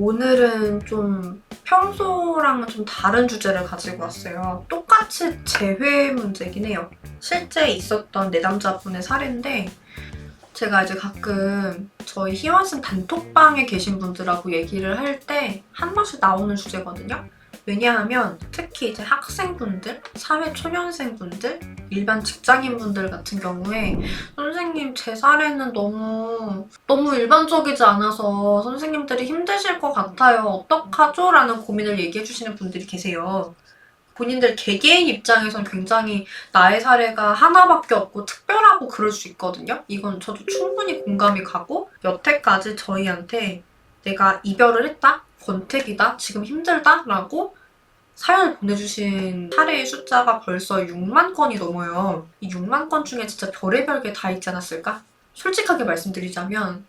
오늘은 좀 평소랑은 좀 다른 주제를 가지고 왔어요. 똑같이 재회 문제긴 해요. 실제 있었던 내담자분의 사례인데 제가 이제 가끔 저희 희원쌤 단톡방에 계신 분들하고 얘기를 할 때 한 번씩 나오는 주제거든요. 왜냐하면 특히 이제 학생분들, 사회 초년생분들, 일반 직장인분들 같은 경우에 선생님 제 사례는 너무 너무 일반적이지 않아서 선생님들이 힘드실 것 같아요. 어떡하죠? 라는 고민을 얘기해 주시는 분들이 계세요. 본인들 개개인 입장에선 굉장히 나의 사례가 하나밖에 없고 특별하고 그럴 수 있거든요. 이건 저도 충분히 공감이 가고 여태까지 저희한테 내가 이별을 했다? 권태기다? 지금 힘들다? 라고 사연을 보내주신 사례의 숫자가 벌써 6만 건이 넘어요. 이 6만 건 중에 진짜 별의별 게 다 있지 않았을까? 솔직하게 말씀드리자면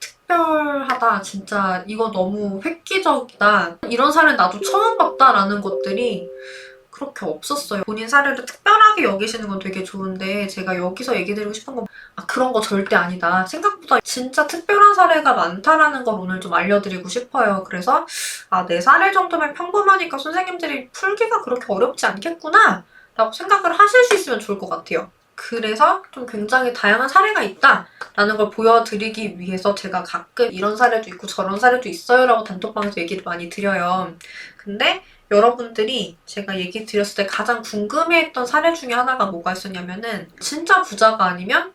특별하다 진짜 이거 너무 획기적이다 이런 사례 나도 처음 봤다라는 것들이 그렇게 없었어요. 본인 사례를 특별하게 여기시는 건 되게 좋은데 제가 여기서 얘기 드리고 싶은 건 아, 그런 거 절대 아니다. 생각보다 진짜 특별한 사례가 많다라는 걸 오늘 좀 알려드리고 싶어요. 그래서 아 내 사례 정도면 평범하니까 선생님들이 풀기가 그렇게 어렵지 않겠구나 라고 생각을 하실 수 있으면 좋을 것 같아요. 그래서 좀 굉장히 다양한 사례가 있다라는 걸 보여드리기 위해서 제가 가끔 이런 사례도 있고 저런 사례도 있어요라고 단톡방에서 얘기를 많이 드려요. 근데 여러분들이 제가 얘기 드렸을 때 가장 궁금해했던 사례 중에 하나가 뭐가 있었냐면은 진짜 부자가 아니면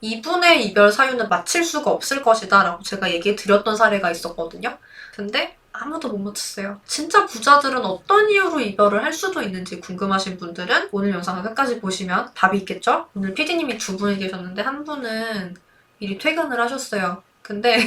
이분의 이별 사유는 맞힐 수가 없을 것이다 라고 제가 얘기 드렸던 사례가 있었거든요. 근데 아무도 못 맞췄어요. 진짜 부자들은 어떤 이유로 이별을 할 수도 있는지 궁금하신 분들은 오늘 영상을 끝까지 보시면 답이 있겠죠? 오늘 PD님이 두 분이 계셨는데 한 분은 미리 퇴근을 하셨어요. 근데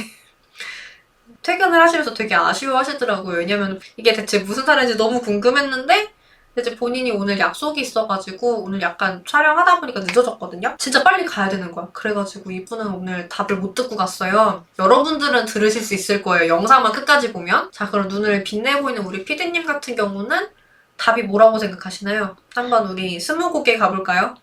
퇴근을 하시면서 되게 아쉬워하시더라고요. 왜냐면 이게 대체 무슨 사례인지 너무 궁금했는데 이제 본인이 오늘 약속이 있어가지고 오늘 약간 촬영하다 보니까 늦어졌거든요. 진짜 빨리 가야 되는 거야. 그래가지고 이분은 오늘 답을 못 듣고 갔어요. 여러분들은 들으실 수 있을 거예요. 영상만 끝까지 보면. 자 그럼 눈을 빛내고 있는 우리 피디님 같은 경우는 답이 뭐라고 생각하시나요? 한번 우리 스무고개 가볼까요?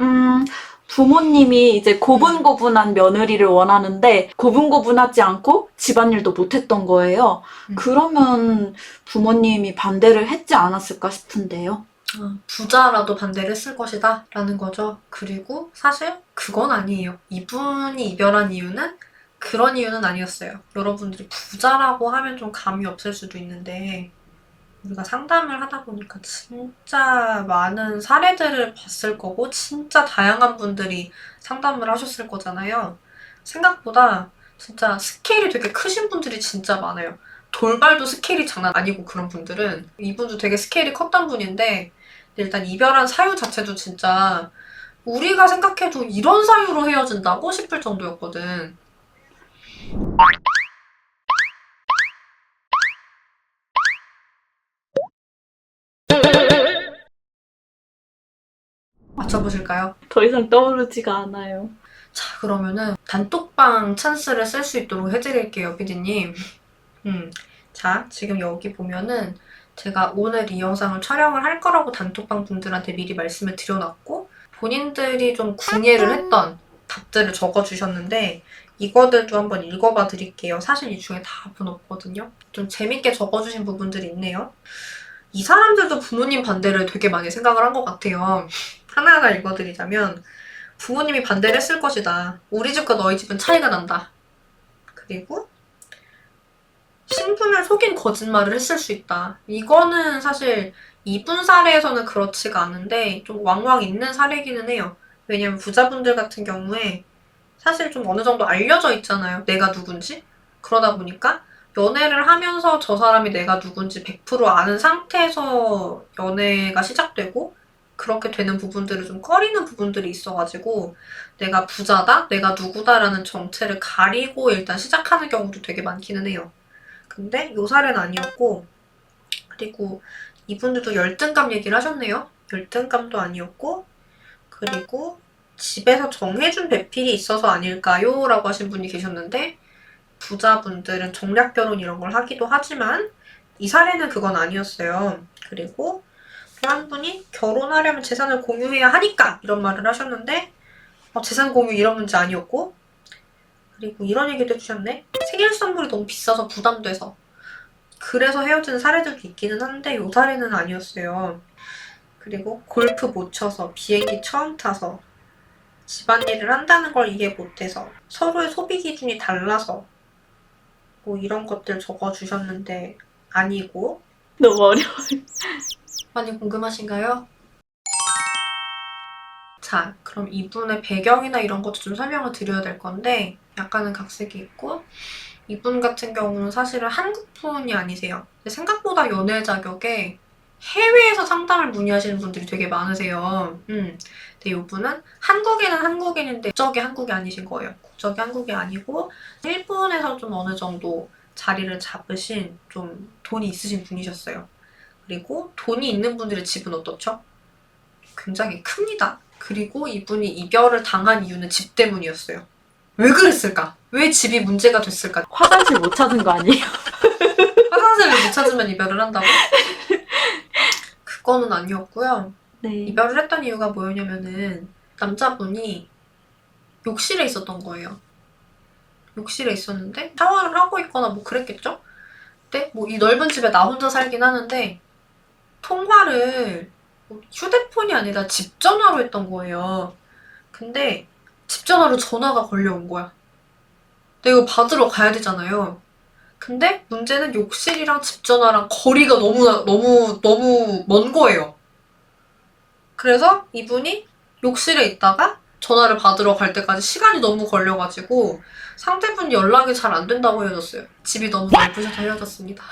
음, 부모님이 이제 고분고분한 며느리를 원하는데 고분고분하지 않고 집안일도 못했던 거예요. 음. 그러면 부모님이 반대를 했지 않았을까 싶은데요. 어, 부자라도 반대를 했을 것이다 라는 거죠. 그리고 사실 그건 아니에요. 이분이 이별한 이유는 그런 이유는 아니었어요. 여러분들이 부자라고 하면 좀 감이 없을 수도 있는데 우리가 상담을 하다 보니까 진짜 많은 사례들을 봤을 거고 진짜 다양한 분들이 상담을 하셨을 거잖아요. 생각보다 진짜 스케일이 되게 크신 분들이 진짜 많아요. 돌발도 스케일이 장난 아니고 그런 분들은 이분도 되게 스케일이 컸던 분인데 일단 이별한 사유 자체도 진짜 우리가 생각해도 이런 사유로 헤어진다고 싶을 정도였거든. 맞춰보실까요? 더 이상 떠오르지가 않아요. 자, 그러면은 단톡방 찬스를 쓸 수 있도록 해드릴게요, 피디님. 음, 자, 지금 여기 보면은 제가 오늘 이 영상을 촬영을 할 거라고 단톡방 분들한테 미리 말씀을 드려놨고 본인들이 좀 궁예를 했던 답들을 적어주셨는데 이거들도 한번 읽어봐 드릴게요. 사실 이 중에 답은 없거든요. 좀 재밌게 적어주신 부분들이 있네요. 이 사람들도 부모님 반대를 되게 많이 생각을 한 것 같아요. 하나하나 읽어드리자면 부모님이 반대를 했을 것이다. 우리 집과 너희 집은 차이가 난다. 그리고 신분을 속인 거짓말을 했을 수 있다. 이거는 사실 이분 사례에서는 그렇지가 않은데 좀 왕왕 있는 사례기는 해요. 왜냐면 부자분들 같은 경우에 사실 좀 어느 정도 알려져 있잖아요. 내가 누군지. 그러다 보니까 연애를 하면서 저 사람이 내가 누군지 100% 아는 상태에서 연애가 시작되고 그렇게 되는 부분들을 좀 꺼리는 부분들이 있어가지고 내가 부자다, 내가 누구다라는 정체를 가리고 일단 시작하는 경우도 되게 많기는 해요. 근데 요 사례는 아니었고 그리고 이분들도 열등감 얘기를 하셨네요. 열등감도 아니었고 그리고 집에서 정해준 배필이 있어서 아닐까요? 라고 하신 분이 계셨는데 부자분들은 정략 결혼 이런 걸 하기도 하지만 이 사례는 그건 아니었어요. 그리고 또 한 분이 결혼하려면 재산을 공유해야 하니까 이런 말을 하셨는데 어, 재산 공유 이런 문제 아니었고 그리고 이런 얘기도 해주셨네. 생일 선물이 너무 비싸서 부담돼서. 그래서 헤어진 사례들도 있기는 한데 요 사례는 아니었어요. 그리고 골프 못 쳐서 비행기 처음 타서 집안일을 한다는 걸 이해 못해서 서로의 소비 기준이 달라서 뭐 이런 것들 적어주셨는데 아니고 너무 어려워. 많이 궁금하신가요? 자, 그럼 이분의 배경이나 이런 것도 좀 설명을 드려야 될 건데 약간은 각색이 있고 이분 같은 경우는 사실은 한국 분이 아니세요. 생각보다 연애 자격에 해외에서 상담을 문의하시는 분들이 되게 많으세요. 음. 근데 이분은 한국인은 한국인인데 국적이 한국이 아니신 거예요. 국적이 한국이 아니고 일본에서 좀 어느 정도 자리를 잡으신 좀 돈이 있으신 분이셨어요. 그리고 돈이 있는 분들의 집은 어떻죠? 굉장히 큽니다. 그리고 이분이 이별을 당한 이유는 집 때문이었어요. 왜 그랬을까? 왜 집이 문제가 됐을까? 화장실 못 찾은 거 아니에요? 화장실을 못 찾으면 이별을 한다고? 그거는 아니었고요. 네. 이별을 했던 이유가 뭐였냐면은 남자분이 욕실에 있었던 거예요. 욕실에 있었는데 샤워를 하고 있거나 뭐 그랬겠죠? 근데 뭐 이 넓은 집에 나 혼자 살긴 하는데 통화를 뭐 휴대폰이 아니라 집 전화로 했던 거예요. 근데 집 전화로 전화가 걸려온 거야. 근데 이거 받으러 가야 되잖아요. 근데 문제는 욕실이랑 집 전화랑 거리가 너무 너무 너무 먼 거예요. 그래서 이분이 욕실에 있다가 전화를 받으러 갈 때까지 시간이 너무 걸려가지고 상대분이 연락이 잘 안 된다고 헤어졌어요. 집이 너무 넓으셔서 헤어졌습니다.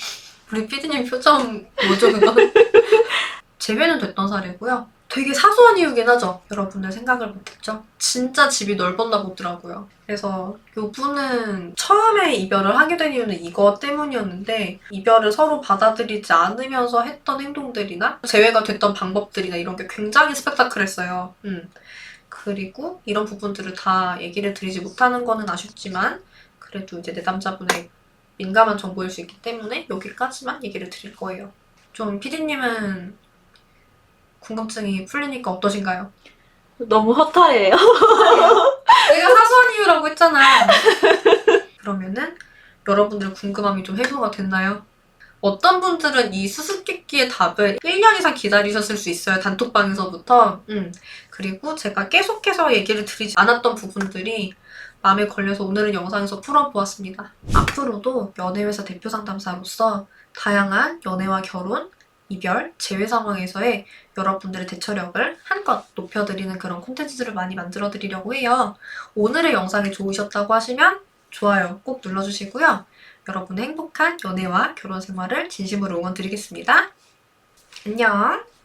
우리 피디님 표정 뭐죠 그거? 재회는 됐던 사례고요. 되게 사소한 이유긴 하죠. 여러분들 생각을 못했죠. 진짜 집이 넓었나 보더라고요. 그래서 요분은 처음에 이별을 하게 된 이유는 이거 때문이었는데 이별을 서로 받아들이지 않으면서 했던 행동들이나 재회가 됐던 방법들이나 이런 게 굉장히 스펙타클했어요. 음. 그리고 이런 부분들을 다 얘기를 드리지 못하는 거는 아쉽지만 그래도 이제 내 남자분의 민감한 정보일 수 있기 때문에 여기까지만 얘기를 드릴 거예요. 좀 피디님은 궁금증이 풀리니까 어떠신가요? 너무 허탈해요. 내가 사소한 이유라고 했잖아. 그러면은 여러분들 궁금함이 좀 해소가 됐나요? 어떤 분들은 이 수수께끼의 답을 1년 이상 기다리셨을 수 있어요. 단톡방에서부터. 음. 그리고 제가 계속해서 얘기를 드리지 않았던 부분들이 마음에 걸려서 오늘은 영상에서 풀어보았습니다. 앞으로도 연애회사 대표 상담사로서 다양한 연애와 결혼, 이별, 재회 상황에서의 여러분들의 대처력을 한껏 높여드리는 그런 콘텐츠들을 많이 만들어 드리려고 해요. 오늘의 영상이 좋으셨다고 하시면 좋아요 꼭 눌러주시고요. 여러분의 행복한 연애와 결혼 생활을 진심으로 응원드리겠습니다. 안녕!